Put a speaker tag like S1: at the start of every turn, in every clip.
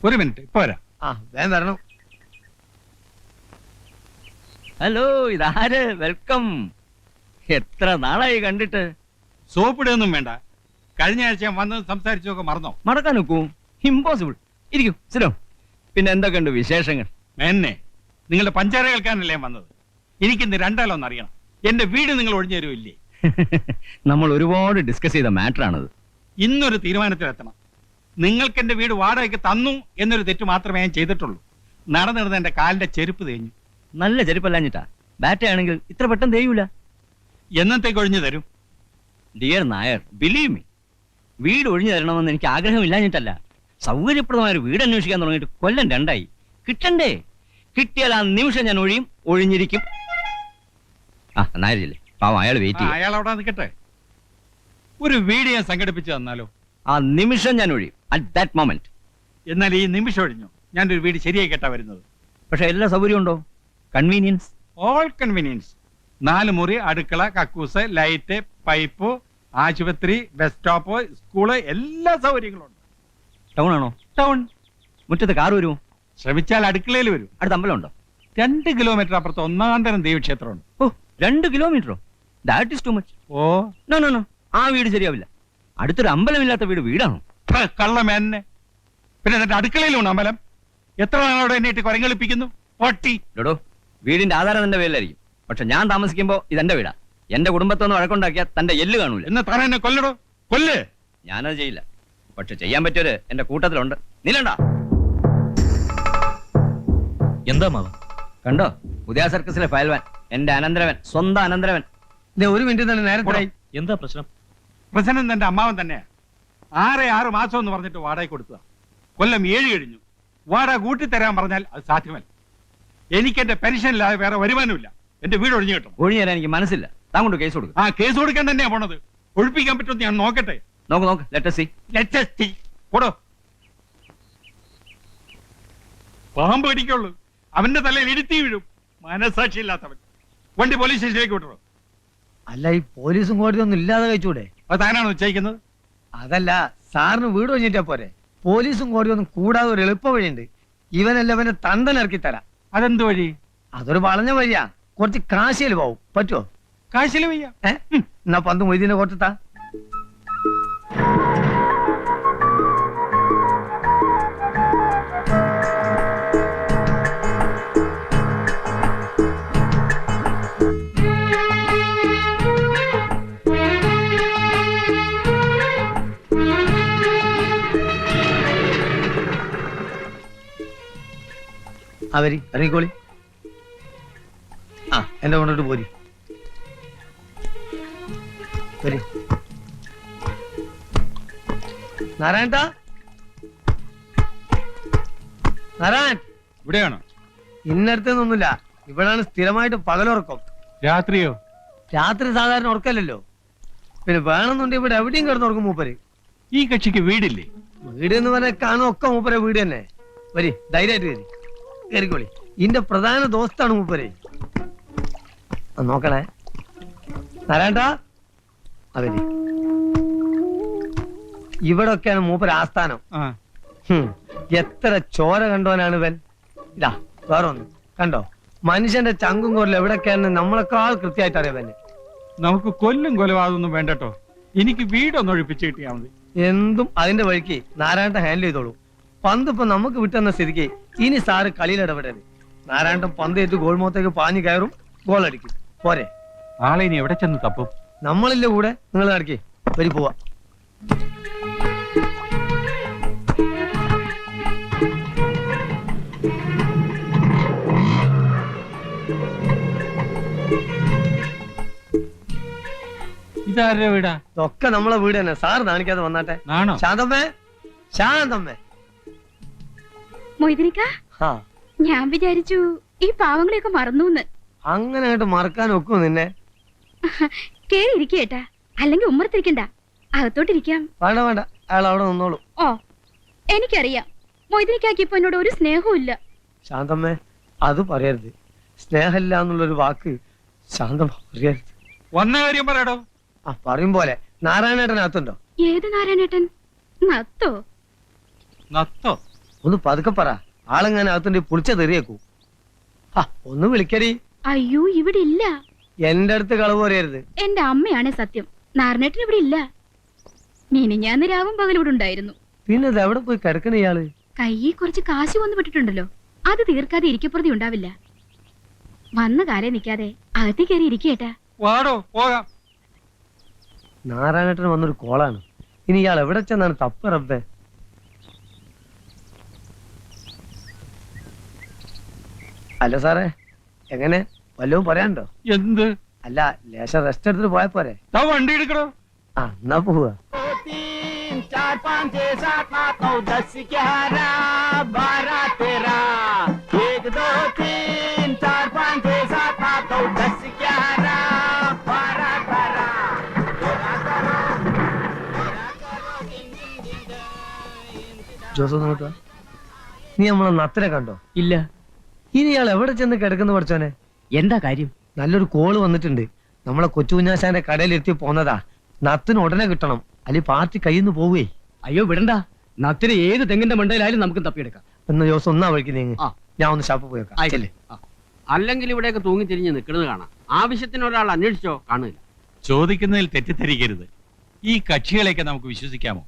S1: ഒരു മിനിറ്റ് ഇപ്പൊ വരാം
S2: ആ വേഗം തരണം
S3: ഹലോ ഇതാര്? വെൽക്കം. എത്ര നാളായി കണ്ടിട്ട്?
S1: സോപ്പിടൊന്നും വേണ്ട. കഴിഞ്ഞ ആഴ്ച ഞാൻ വന്ന് സംസാരിച്ചതൊക്കെ മറന്നോ?
S3: മടക്കാൻ നോക്കൂ ഇമ്പോസിബിൾ ഇരിക്കൂ സ്ഥിരം പിന്നെ എന്തൊക്കെയുണ്ട് വിശേഷങ്ങൾ?
S1: എന്നെ നിങ്ങളുടെ പഞ്ചാര കേൾക്കാനല്ലേ ഞാൻ വന്നത്? എനിക്കിന്ന് രണ്ടാലൊന്ന് അറിയണം. എന്റെ വീട് നിങ്ങൾ ഒഴിഞ്ഞു തരുമില്ലേ
S3: നമ്മൾ ഒരുപാട് ഡിസ്കസ് ചെയ്ത മാറ്റർ ആണത്.
S1: ഇന്നൊരു തീരുമാനത്തിലെത്തണം. നിങ്ങൾക്ക് എന്റെ വീട് വാടകയ്ക്ക് തന്നു എന്നൊരു തെറ്റ് മാത്രമേ ഞാൻ ചെയ്തിട്ടുള്ളൂ. നടന്നിരുന്ന എന്റെ കാലിന്റെ ചെരുപ്പ് തേഞ്ഞു.
S3: നല്ല ചെരുപ്പല്ലാഞ്ഞിട്ടാ ബാറ്റയാണെങ്കിൽ ഇത്ര പെട്ടെന്ന് തേയൂല.
S1: എന്നത്തേക്ക് ഒഴിഞ്ഞു തരും?
S3: ഡിയർ നായർ ബിലീവ് മീ വീട് ഒഴിഞ്ഞു തരണമെന്ന് എനിക്ക് ആഗ്രഹമില്ലാഞ്ഞിട്ടല്ല സൗകര്യപ്രദമായ ഒരു വീട് അന്വേഷിക്കാൻ തുടങ്ങിയിട്ട് കൊല്ലം രണ്ടായി. കിട്ടണ്ടേ? കിട്ടിയാൽ ആ നിമിഷം ഞാൻ ഒഴിയും ഒഴിഞ്ഞിരിക്കും. ആ നായരില്ലേ പാവം അയാൾ വെയിറ്റ്
S1: അയാൾ അവിടെ നിൽക്കട്ടെ. ഒരു വീട് ഞാൻ സംഘടിപ്പിച്ചു തന്നാലോ?
S3: ആ നിമിഷം ഞാൻ ഒഴിയും. അറ്റ് ദാറ്റ് മൊമെന്റ്
S1: എന്നാൽ ഈ നിമിഷം ഒഴിഞ്ഞു. ഞാനൊരു വീട് ശരിയായി കേട്ടാ വരുന്നത്.
S3: പക്ഷെ എല്ലാ സൗകര്യവും ഉണ്ടോ? കൺവീനിയൻസ്
S1: ഓൾ കൺവീനിയൻസ് നാല് മുറി അടുക്കള കക്കൂസ് ലൈറ്റ് പൈപ്പ് ആശുപത്രി ബസ് സ്റ്റോപ്പ് സ്കൂൾ എല്ലാ സൗകര്യങ്ങളും ഉണ്ട്.
S3: ടൗൺ ആണോ?
S1: ടൗൺ
S3: മുറ്റത്ത് കാർ വരുമോ?
S1: ശ്രമിച്ചാൽ അടുക്കളയിൽ വരും.
S3: അടുത്ത അമ്പലം ഉണ്ടോ
S1: രണ്ട് കിലോമീറ്റർ അപ്പുറത്ത് ഒന്നാം തരം ദേവീക്ഷേത്രമുണ്ട്.
S3: ഓ രണ്ട് കിലോമീറ്ററോ that is too much
S1: oh.
S3: No no no ആ വീട് ശരിയാവില്ല. അടുത്തൊരു അമ്പലമില്ലാത്ത വീട് വീടാണോ?
S1: കള്ളമേനെ കള്ളമേന്നെ പിന്നെ എന്റെ അടുക്കളയിലുണ്ട് അമ്പലം? എത്ര നാളോടെ എന്നെ ഇട്ട് കുരങ്ങളിപ്പിക്കുന്നു?
S3: വീടിന്റെ ആധാരം തന്റെ പേരിലായിരിക്കും. പക്ഷെ ഞാൻ താമസിക്കുമ്പോ ഇതെന്റെ വീടാ. എന്റെ കുടുംബത്തൊന്ന് വഴക്കുണ്ടാക്കിയാൽ തന്റെ എല്ല് കാണൂല.
S1: എന്നെ താൻ എന്നെ കൊല്ലടോ. കൊല്ല്.
S3: ഞാനത് ചെയ്യില്ല. പക്ഷെ ചെയ്യാൻ പറ്റിയൊരു എന്റെ കൂട്ടത്തിലുണ്ട്. നിലണ്ട.
S4: എന്താ മാവ
S3: കണ്ടോ? പുതിയ സർക്കസിലെ ഫയൽവാൻ. എന്റെ അനന്തരവൻ സ്വന്തം അനന്തരവൻ.
S2: ഒരു മിനിറ്റ് തന്നെ നേരത്തെ
S4: എന്താ പ്രശ്നം?
S1: പ്രസിഡന്റ് എന്റെ അമ്മാവൻ തന്നെയാ. ആറ് ആറ് മാസം എന്ന് പറഞ്ഞിട്ട് വാടക കൊടുത്തതാ കൊല്ലം ഏഴ് കഴിഞ്ഞു. വാടക കൂട്ടിത്തരാൻ പറഞ്ഞാൽ അത് സാധ്യമല്ല. എനിക്ക് എന്റെ പെൻഷനില്ലാതെ വേറെ വരുമാനമില്ല. എന്റെ വീട് ഒഴിഞ്ഞു കിട്ടും
S3: ഒഴിഞ്ഞു തരാൻ എനിക്ക് മനസ്സില്ല. താൻ കൊണ്ട് കേസ് കൊടുക്കും.
S1: ആ കേസ് കൊടുക്കാൻ തന്നെയാ പോണത്. ഒഴിപ്പിക്കാൻ പറ്റുമെന്ന് ഞാൻ നോക്കട്ടെ.
S3: നോക്ക് നോക്ക്. ലെറ്റർ സി
S1: ലെറ്റസ്റ്റി പോടോ പാമ്പ് കടിക്കുള്ളൂ അവന്റെ തലയിൽ ഇടുത്തി വീഴും. മനസാക്ഷി ഇല്ലാത്തവൻ വണ്ടി പോലീസ് സ്റ്റേഷനിലേക്ക് വിട്ടോ
S2: അല്ല ഈ പോലീസും കോടതി ഒന്നും ഇല്ലാതെ കഴിച്ചൂടെ?
S1: അത് താനാണോ
S2: അതല്ല സാറിന് വീട് കഴിഞ്ഞിട്ടാ പോരെ. പോലീസും കോടി ഒന്നും കൂടാതെ ഒരു എളുപ്പ വഴിയുണ്ട്. ഇവനല്ല അവന്റെ തണ്ടൻ ഇറക്കി തരാം.
S1: അതെന്ത് വഴി?
S2: അതൊരു വളഞ്ഞ വഴിയാ. കുറച്ച് കാശിയിൽ പോവും. പറ്റുമോ
S1: കാശിയിൽ വയ്യ.
S2: ഏ? എന്നാ പന്ത് മൊയ്തീനെ കൊടുത്താ അവരി ഇറങ്ങിക്കോളി. ആ എന്റെ കൊണ്ടിട്ട് പോരി. വരി. നാരായണ നാരായൺ.
S1: ഇവിടെയാണോ?
S2: ഇന്നടുത്തൊന്നുമില്ല ഇവിടാണ് സ്ഥിരമായിട്ട് പകലുറക്കം.
S1: രാത്രിയോ?
S2: രാത്രി സാധാരണ ഉറക്കല്ലല്ലോ. പിന്നെ വേണമെന്നുണ്ടെങ്കിൽ ഇവിടെ എവിടെയും കിടന്നുറക്കും മൂപ്പര്.
S1: ഈ കക്ഷിക്ക് വീടില്ലേ?
S2: വീട് എന്ന് പറഞ്ഞാൽ കാണും ഒക്കെ മൂപ്പരെ വീട് തന്നെ. വരി ധൈര്യമായിട്ട് വരി. കയറിക്കോളി ഇന്റെ പ്രധാന ദോസ്താണ് മൂപ്പരെ. നോക്കണേ. നാരായണ അവർ ഇവിടെ ഒക്കെയാണ് മൂപ്പര് ആസ്ഥാനം. എത്ര ചോര കണ്ടോനാണ് ഇവൻ. ഇതാ വേറെ ഒന്ന് കണ്ടോ? മനുഷ്യന്റെ ചങ്കും കോരിൽ എവിടൊക്കെയാണ് നമ്മളെക്കാൾ കൃത്യമായിട്ട് അറിയാൻ
S1: നമുക്ക് കൊല്ലും കൊലവാതൊന്നും വേണ്ടട്ടോ. എനിക്ക് വീടൊന്ന് ഒഴിപ്പിച്ച് കിട്ടിയാൽ മതി.
S2: എന്തും അതിന്റെ വഴിക്ക് നാരായണൻ ഹാൻഡിൽ ചെയ്തോളൂ. പന്ത് ഇപ്പൊ നമുക്ക് വിട്ടെന്ന സ്ഥിതിക്ക് ഇനി സാറ് കളിയിൽ ഇടപെടരുത്. നാരായണൻ പന്ത് ഏറ്റ് ഗോൾ മുഖത്തേക്ക് പാഞ്ഞു കയറും ഗോൾ അടിക്കും. പോരെ.
S1: ആളെ ഇനി എവിടെ ചെന്ന് തപ്പും?
S2: നമ്മളില്ല കൂടെ? നിങ്ങൾ നടക്കേ. വരി പോവാ.
S1: ഇതാരുടെ വീടാ?
S2: ഇതൊക്കെ നമ്മളെ വീട് തന്നെ. സാർ നാണിക്കാതെ വന്നാട്ടെ. ശാന്തമ്മേ. ശാന്തമ്മേ.
S5: മൊയ്തിനിക്ക? ഞാൻ വിചാരിച്ചു ഈ പാവങ്ങളെയൊക്കെ മറന്നു
S2: അങ്ങനെ മറക്കാൻ ഒക്കും നിന്നെ?
S5: കേറി ഇരിക്കേട്ടാ അല്ലെങ്കിൽ ഉമ്മറത്തിരിക്കണ്ട. അകത്തോട്ടിരിക്കാം.
S2: വേണ്ട വേണ്ട. അയാൾ അവിടെ നിന്നോളൂ.
S5: ഓ എനിക്കറിയാം. മൊയ്തിനിക്കാക്ക് ഇപ്പൊ എന്നോട് ഒരു സ്നേഹവും ഇല്ല.
S2: ശാന്തമ്മേ അത് പറയരുത്. സ്നേഹമില്ല എന്നുള്ളൊരു വാക്ക് ശാന്തമ്മ പറയരുത്.
S1: വന്ന കാര്യം പറയടോ.
S2: ആ പറയും പോലെ. നാരായണേട്ടൻ അകത്തുണ്ടോ
S5: ഏത് നാരായണേട്ടൻ? നത്തോ?
S1: നത്തോ?
S2: ഒന്ന് പതുക്കെ പറ. ആളെങ്ങനെ അകത്തിന്റെ പുളിച്ച തെറിയേക്കൂ. ഒന്ന് വിളിക്കരി
S5: അയ്യോ ഇവിടെ ഇല്ല.
S2: എന്റെ അടുത്ത് കളവ് പറയരുത്.
S5: എന്റെ അമ്മയാണ് സത്യം. നാരനേട്ടൻ ഇവിടെ ഇല്ല. മിനിഞ്ഞാന്ന് രാവും പകൽ ഇവിടെ ഉണ്ടായിരുന്നു.
S2: പിന്നെ ഇത് എവിടെ പോയി കിടക്കണ ഇയാൾ?
S5: കയ്യിൽ കുറച്ച് കാശ് വന്നു വിട്ടിട്ടുണ്ടല്ലോ അത് തീർക്കാതെ ഇരിക്കപ്പുറതി ഉണ്ടാവില്ല. വന്ന കാലേ നിക്കാതെ അകത്തി കയറി ഇരിക്കേട്ടാ.
S1: വാടോ പോകാം.
S2: നാരായണേട്ടന് വന്നൊരു കോളാണ്. ഇനി ഇയാൾ എവിടെ ചെന്നാണ് തപ്പ് റബ്ബേ? അല്ല സാറേ എങ്ങനെ? വല്ലതും പറയാനുണ്ടോ?
S1: എന്ത്?
S2: അല്ല ലേശം റെസ്റ്റ് എടുത്തിട്ട് പോയാ പോരെ.
S1: വണ്ടി എടുക്കണോ
S2: ആ എന്നാ പോവാ. ജോസ് ഒന്ന് ഇങ്ങോട്ട് വാ. നീ നമ്മളെ നത്തിനെ കണ്ടോ?
S3: ഇല്ല.
S2: ഇനി ഇയാൾ എവിടെ ചെന്ന് കിടക്കുന്നു പഠിച്ചോനെ?
S3: എന്താ കാര്യം?
S2: നല്ലൊരു കോൾ വന്നിട്ടുണ്ട്. നമ്മളെ കൊച്ചു കുഞ്ഞാശാന്റെ കടയിലെത്തി പോന്നതാ. നത്തിന് ഉടനെ കിട്ടണം. അല്ലെ പാർട്ടി കയ്യിൽ നിന്ന് പോവേ?
S3: അയ്യോ വിടണ്ട. നത്തിന് ഏത് തെങ്ങിന്റെ മണ്ടയിലായാലും നമുക്ക് തപ്പിയെടുക്കാം.
S2: എന്ന് ജോസ് ഒന്നാ വഴിക്ക് നീങ്ങ്.
S3: ആ.
S2: ഞാൻ ഒന്ന് ഷാപ്പ് പോയേക്കാം ചെല്ല്.
S6: അല്ലെങ്കിൽ ഇവിടെയൊക്കെ തൂങ്ങിത്തിരിഞ്ഞ് നിൽക്കുന്നത് കാണാം. ആവശ്യത്തിന് ഒരാൾ അന്വേഷിച്ചോ? കാണില്ല
S1: ചോദിക്കുന്നതിൽ തെറ്റിദ്ധരിക്കരുത്. ഈ കക്ഷികളെയൊക്കെ നമുക്ക് വിശ്വസിക്കാമോ?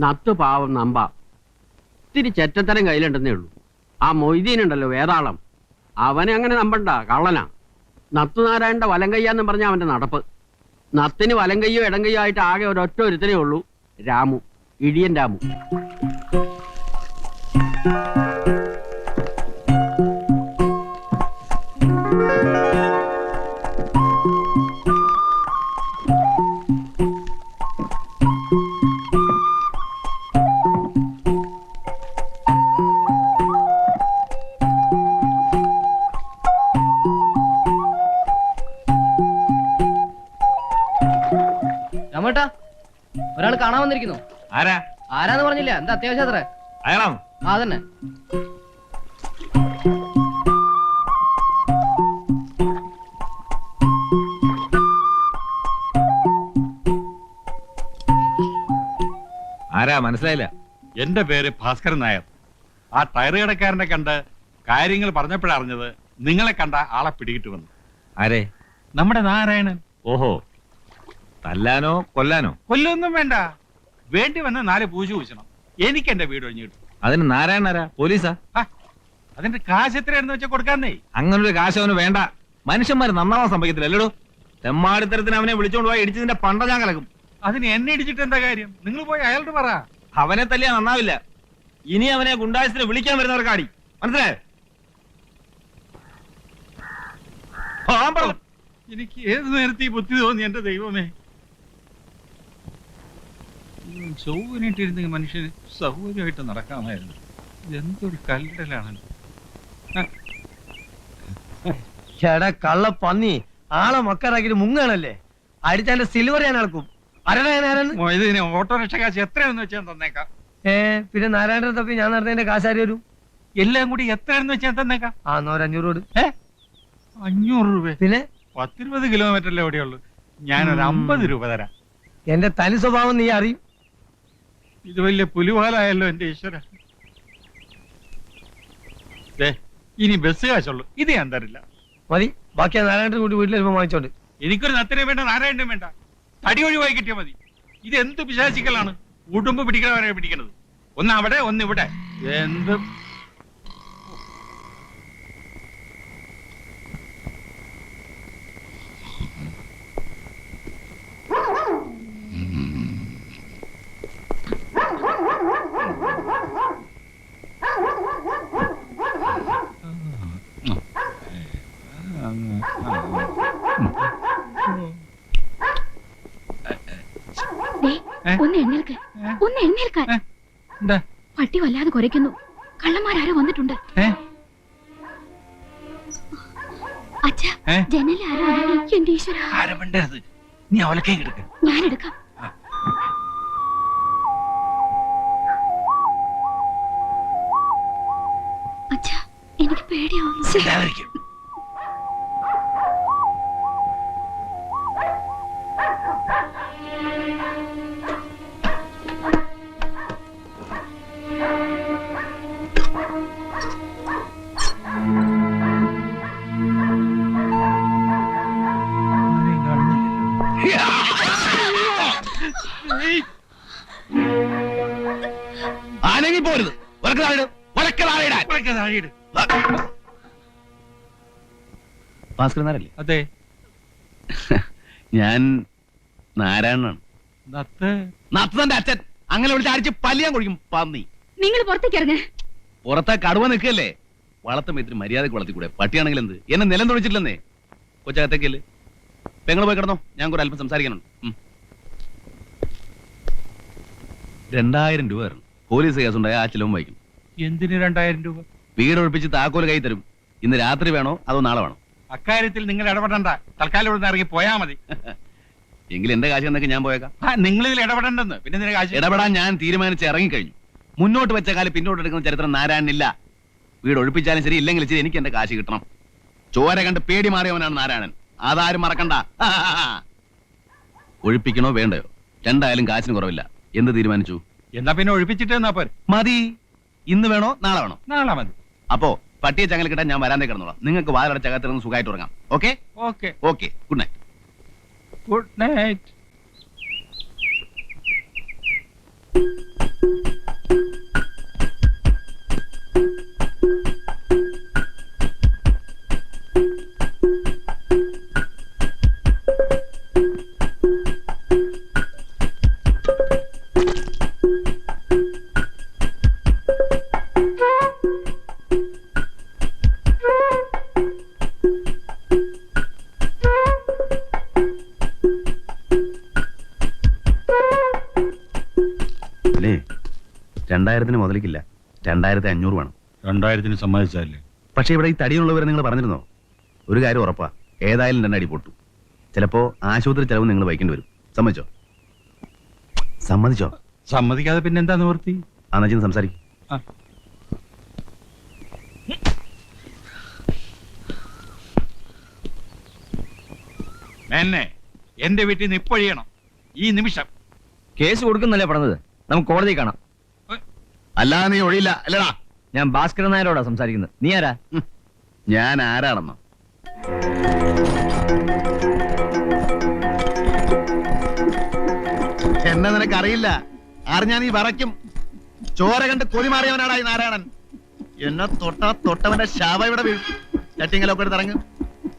S6: നത്ത് പാവം നമ്പ. ഇത്തിരി ചെറ്റത്തരം കയ്യിലുണ്ടെന്നേ ഉള്ളൂ. ആ മൊയ്തീൻ ഉണ്ടല്ലോ വേതാളം. അവനെ അങ്ങനെ നമ്പണ്ട കള്ളനാ. നത്തുനാരായണന്റെ വലം കയ്യാന്ന് പറഞ്ഞ അവന്റെ നടപ്പ്. നത്തിന് വലം കയ്യോ ഇടം കയ്യോ ആയിട്ട് ആകെ ഒരൊറ്റ ഒരുത്തനേ ഉള്ളൂ രാമു ഇടിയൻ രാമു.
S3: അത്യാവശ്യം അത്ര
S1: അയാളാണോ
S3: ആ തന്നെ
S7: ആരാ? മനസ്സിലായില്ല.
S1: എന്റെ പേര് ഭാസ്കരൻ നായർ. ആ ടയർ കടക്കാരനെ കണ്ട് കാര്യങ്ങൾ പറഞ്ഞപ്പോഴറിഞ്ഞത് നിങ്ങളെ കണ്ട ആളെ പിടികിട്ട് വന്നു.
S7: ആരെ?
S1: നമ്മുടെ നാരായണൻ.
S7: ഓഹോ. തല്ലാനോ കൊല്ലാനോ?
S1: കൊല്ലൊന്നും വേണ്ട. വേണ്ടി വന്ന് നാല് പൂജ പൂശണം എനിക്ക് എന്റെ വീട് ഒഴിഞ്ഞു കിട്ടും.
S7: അതിന് നാരായണാരാ പോലീസാ?
S1: ആ, അതിന്റെ കാശ് എത്രയാണെന്ന് വെച്ചാൽ കൊടുക്കാന്നേ.
S7: ഒരു കാശ് അവന് വേണ്ട. മനുഷ്യന്മാര് നന്നാവാൻ സംഭവിക്കത്തില്ല അല്ലടോ? തെമ്മാടിത്തരത്തിന് അവനെ വിളിച്ചോണ്ട് പോയി ഇടിച്ചതിന്റെ പണ്ട ഞാൻ കലക്കും.
S1: അതിന് എന്നെ ഇടിച്ചിട്ട് എന്താ കാര്യം? നിങ്ങൾ പോയി അയാളോട് പറ.
S7: അവനെ തല്ലിയാ നന്നാവില്ല. ഇനി അവനെ ഗുണ്ടായസിന് വിളിക്കാൻ വരുന്നവർക്കാടി മനസ്സിലായോ? മനസ്സിലായേ
S1: എനിക്ക് ഏത് നേരത്തെ ഈ ബുദ്ധി തോന്നി എന്റെ ദൈവമേ? ചൊവ്വനിട്ടിരുന്നെങ്കിൽ മനുഷ്യന് സൗകര്യമായിട്ട് നടക്കാമായിരുന്നു. ഇതെന്തൊരു കല്ലടലാണ്
S2: ചേടാ കള്ള പന്നി. ആളെ മക്കാരാക്കിട്ട് മുങ്ങാണല്ലേ? അടിച്ചാന്റെ സിൽവർ ഞാൻ അളക്കും.
S1: ഇതിന് ഓട്ടോറിക്ഷ കാശ് എത്രയാണെന്ന് വെച്ചാൽ തന്നേക്കാം.
S2: ഏ പിന്നെ നാരായണൻ തപ്പി ഞാൻ നടന്നതിന്റെ കാശാരി വരും?
S1: എല്ലാം കൂടി എത്രയാണെന്ന് വെച്ചാൽ തന്നേക്കാം.
S2: ആ എന്നാ ഒരു അഞ്ഞൂറ് കൊടു.
S1: ഏ? അഞ്ഞൂറ് രൂപ?
S2: പിന്നെ?
S1: പത്തിരുപത് കിലോമീറ്റർ അല്ലേ എവിടെയുള്ളൂ ഞാനൊരു. അമ്പത് രൂപ തരാം.
S2: എന്റെ തനി സ്വഭാവം നീ അറിയും.
S1: ഇത് വലിയ പുലിവാലായല്ലോ എന്റെ ഈശ്വര ഇനി ബസ് കാശുള്ളൂ. ഇത് ഞാൻ തരില്ല.
S2: മതി. ബാക്കി നാരായണൻ കൂടി വീട്ടിൽ വരുമ്പോ വാങ്ങിച്ചോണ്ട്.
S1: എനിക്കൊരു നത്തിനെ വേണ്ട നാരായണനും വേണ്ട. തടി ഒഴിവായി കിട്ടിയാൽ മതി. ഇത് എന്ത് പിശാചിക്കലാണ്? ഉടുമ്പ് പിടിക്കണവരെ പിടിക്കണത്. ഒന്ന് അവിടെ ഒന്ന് ഇവിടെ. എന്ത്
S5: ദേ,
S1: ഏ?
S5: ഒന്ന് എഴുന്നേൽക്ക്
S1: ഏ?
S5: ഒന്ന് എഴുന്നേൽക്കാൻ. പട്ടി വല്ലാതെ കുരയ്ക്കുന്നു. കള്ളന്മാരാരോ വന്നിട്ടുണ്ട്? അച്ഛാ. എന്റെ ഈശ്വര.
S1: നീ അവലക്കേ
S5: ഞാനെടുക്കാം അച്ഛാ എനിക്ക് പേടിയാവുന്നു.
S1: ആനങ്ങി പോരുത്.
S7: ഭാസ്കർ നാരല്ലേ
S1: അതെ.
S7: ഞാൻ നാരായണനാണ്. നത്തന്റെ അച്ഛൻ. അങ്ങനെ വിളിച്ച് അടിച്ച് പല്ലിയാൻ കുഴിക്കും പന്നി.
S5: നിങ്ങൾ പുറത്തേക്ക് ഇറങ്ങ.
S7: പുറത്തെ കടുവ നിൽക്കല്ലേ വളർത്ത ഇത്തിരി മര്യാദയ്ക്ക് വളർത്തിക്കൂടെ പട്ടിയാണെങ്കിൽ എന്ത്? എന്നെ നിലം തുണിച്ചിട്ടില്ലെന്നേ കൊച്ചകത്തേക്കല്ലേ പെങ്ങൾ പോയി കിടന്നോ. ഞാൻ കൂടെ അല്പം സംസാരിക്കാനുണ്ട്. രണ്ടായിരം രൂപ തരണം. പോലീസ് കേസുണ്ടായ ആ ചിലവും വായിക്കും
S1: എന്തിന് രണ്ടായിരം രൂപ?
S7: വീട് ഒഴിപ്പിച്ച് താക്കോൽ കൈ തരും. ഇന്ന് രാത്രി വേണോ? അതോ നാളെ വേണോ?
S1: അക്കാര്യത്തിൽ നിങ്ങൾ ഇടപെടണ്ട. തൽക്കാലം ഇവിടെ ഇറങ്ങി പോയാ മതി.
S7: എങ്കിൽ എന്റെ കാശ് എന്നൊക്കെ ഞാൻ പോയേക്കാം.
S1: ആ നിങ്ങൾ ഇതിൽ ഇടപെടണ്ടെന്ന്. പിന്നെ നിന്റെ കാശ്
S7: ഇടപെടാൻ ഞാൻ തീരുമാനിച്ച് ഇറങ്ങിക്കഴിഞ്ഞു. മുന്നോട്ട് വെച്ച കാലം പിന്നോട്ട് എടുക്കുന്ന ചരിത്രം നാരായണനില്ല വീട് ഒഴിപ്പിച്ചാലും ശരി ഇല്ലെങ്കിൽ ശരി എനിക്ക് എന്റെ കാശ് കിട്ടണം. ചോര കണ്ട് പേടി മാറിയവനാണ് നാരായണൻ. അതാരും മറക്കണ്ട. ഒഴിപ്പിക്കണോ വേണ്ടയോ? രണ്ടായാലും കാശിന് കുറവില്ല. എന്ത് തീരുമാനിച്ചു.
S1: എന്നാ പിന്നെ ഒഴിപ്പിച്ചിട്ട് എന്നാ പോരെ?
S7: മതി. ഇന്ന് വേണോ? നാളെ വേണോ?
S1: നാളെ മതി.
S7: അപ്പോ പട്ടിയെ ചങ്ങല കിട്ടാൻ ഞാൻ വരാന്തേ കിടന്നോളാം. നിങ്ങൾക്ക് വാതിലടച്ചകത്തിരുന്ന് സുഖമായിട്ട് ഉറങ്ങാം. Okay?
S1: Okay.
S7: Okay. Good night.
S1: Good night.
S7: രണ്ടായിരത്തിന് മുതലിക്കില്ല. രണ്ടായിരത്തി അഞ്ഞൂറ് വേണം.
S1: രണ്ടായിരത്തിന് സമ്മതിച്ചല്ലേ
S7: പക്ഷേ ഇവിടെ ഈ തടിയുള്ളവരെ നിങ്ങൾ പറഞ്ഞിരുന്നോ? ഒരു കാര്യം ഉറപ്പാ. ഏതായാലും രണ്ടടി പൊട്ടു. ചിലപ്പോ ആശുപത്രി ചെലവ് നിങ്ങൾ വഹിക്കേണ്ടി വരും. സമ്മതിച്ചോ? സമ്മതിച്ചോ?
S1: സമ്മതിക്കാതെ പിന്നെ എന്താ നിവൃത്തി?
S7: ആ സംസാരിക്കും.
S1: ആ. എന്നെ എന്റെ വീട്ടിൽ നിന്ന് ഇപ്പൊഴിയണം ഈ നിമിഷം.
S3: കേസ് കൊടുക്കുന്നല്ലേ പറഞ്ഞത്? നമുക്ക് കോടതി കാണാം.
S7: അല്ലാതെ നീ ഒഴിയില്ല. അല്ലടാ
S3: ഞാൻ ഭാസ്കരൻ നായരോടാ സംസാരിക്കുന്നത്. നീ ആരാ?
S7: ഞാൻ ആരാണെന്നോ? എന്നെ നിനക്കറിയില്ല. അറിഞ്ഞാ നീ വറയ്ക്കും. ചോര കണ്ട് കൊതി മാറിയവനാടാ ഈ നാരായണൻ. എന്നെ തൊട്ട തൊട്ടവന്റെ ശവ ഇവിടെ വീഴും. ചട്ടിങ്ങലൊക്കെ എടുത്ത് ഇറങ്ങും.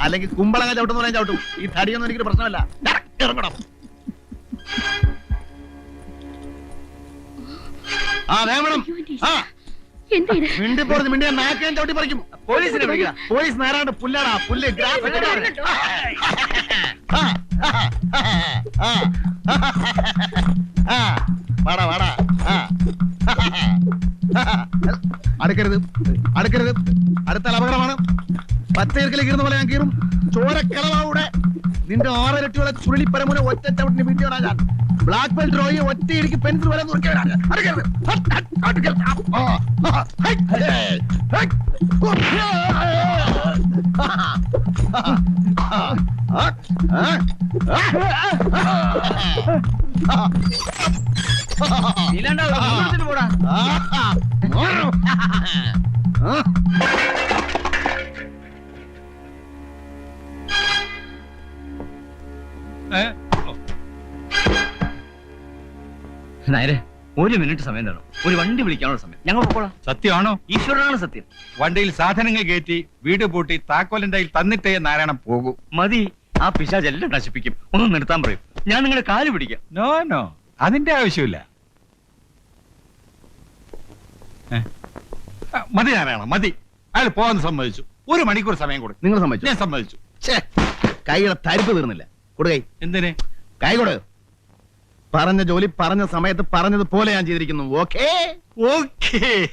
S7: അല്ലെങ്കിൽ കുമ്പളങ്ങ ചവിട്ടുന്ന പറയാൻ ചവിട്ടും. ഈ തടിയൊന്നും എനിക്കൊരു പ്രശ്നമല്ല. ഇറങ്ങണം ആ വേണം. ആ.
S5: എന്താ ഇത്?
S7: മിണ്ടി പോறது മിണ്ടിയ നാക്കാൻ ചവിട്ടി പറിക്കും.
S3: പോലീസിനെ വിളിക്കണം
S7: പോലീസ് നേരാണ്ട് പുല്ലാടാ പുല്ല് ഗ്രാഫ് വാടാ വാടാ. അടുക്കരുത് അടുക്കരുത്. അടുത്താൽ അപകടമാണ്. പച്ചയിറക്കിൽ ഇരുന്ന പോലെ ഞാൻ കീറും. ചോരക്കളവാവിടെ. നിന്റെ ആറരട്ടിയുള്ള ചുരുളിപ്പരമുന ഒറ്റ ചവിട്ടിന് വീട്ടിയോടാ ഞാൻ. பிளாக் பெல்ட் ரோயும் ஒத்தி இருக்கு
S3: பென்சில்
S7: வர உருக்க விடாங்க
S1: போடா.
S3: നായരെ ഒരു മിനിറ്റ് സമയം തരണം ഒരു വണ്ടി വിളിക്കാനുള്ള സമയം. ഞങ്ങൾ പോകോളാം
S1: സത്യമാണോ?
S3: ഈശ്വരനാണ് സത്യം.
S1: വണ്ടിയിൽ സാധനങ്ങൾ കയറ്റി വീട് പൂട്ടി താക്കോലിന്റെ കയ്യിൽ തന്നിട്ടേ നാരായണൻ പോകൂ.
S3: മതി. ആ പിശാജ് എല്ലാം നശിപ്പിക്കും. ഒന്ന് നിർത്താൻ പറയും. ഞാൻ നിങ്ങളെ കാൽ പിടിക്കാം.
S1: No no. അതിന്റെ ആവശ്യമില്ല. ഏ? ആ, മതി നാരായണ മതി. അയാൾ പോകാൻ സമ്മതിച്ചു. ഒരു മണിക്കൂർ സമയം കൊടുക്കും.
S7: നിങ്ങൾ സമ്മതിച്ചു?
S1: ഞാൻ സമ്മതിച്ചു.
S7: ഛേ, കൈയുടെ തരിപ്പ് തീർന്നില്ല. കൊടുകൈ
S1: എന്തിന്?
S7: കൈ കൊടു പറഞ്ഞ ജോലി പറഞ്ഞ സമയത്ത് പറഞ്ഞതുപോലെ ഞാൻ ചെയ്തിരിക്കുന്നു. Okay
S1: okay